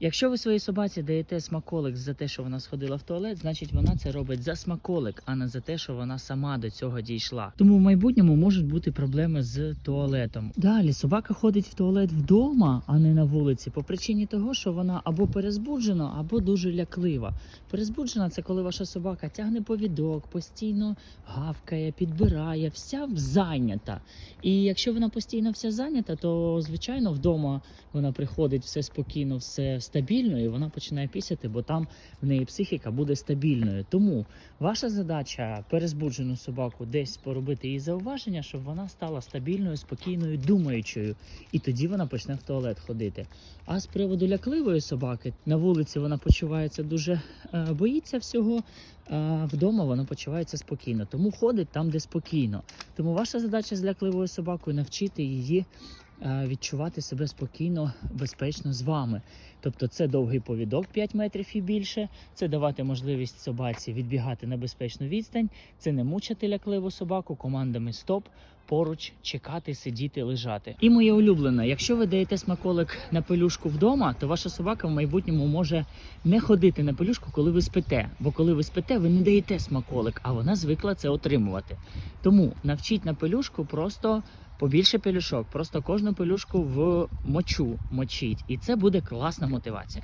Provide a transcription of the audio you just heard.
Якщо ви своїй собаці даєте смаколик за те, що вона сходила в туалет, значить вона це робить за смаколик, а не за те, що вона сама до цього дійшла. Тому в майбутньому можуть бути проблеми з туалетом. Далі собака ходить в туалет вдома, а не на вулиці, по причині того, що вона або перезбуджена, або дуже ляклива. Перезбуджена це коли ваша собака тягне повідок, постійно гавкає, підбирає, вся зайнята. І якщо вона постійно вся зайнята, то звичайно вдома вона приходить все спокійно, все стабільно, і вона починає пісяти, бо там в неї психіка буде стабільною. Тому ваша задача перезбуджену собаку десь поробити їй зауваження, щоб вона стала стабільною, спокійною, думаючою, і тоді вона почне в туалет ходити. А з приводу лякливої собаки на вулиці вона почувається дуже е, боїться всього. А вдома вона почувається спокійно, тому ходить там, де спокійно. Тому ваша задача з лякливою собакою навчити її відчувати себе спокійно, безпечно з вами. Тобто це довгий повідок 5 метрів і більше, це давати можливість собаці відбігати на безпечну відстань, це не мучити лякливу собаку командами стоп, поруч, чекати, сидіти, лежати. І моє улюблене, якщо ви даєте смаколик на пелюшку вдома, то ваша собака в майбутньому може не ходити на пелюшку, коли ви спите. Бо коли ви спите, ви не даєте смаколик, а вона звикла це отримувати. Тому навчіть на пелюшку просто побільше пелюшок, просто кожну пелюшку в мочу мочіть, і це буде класна мотивація.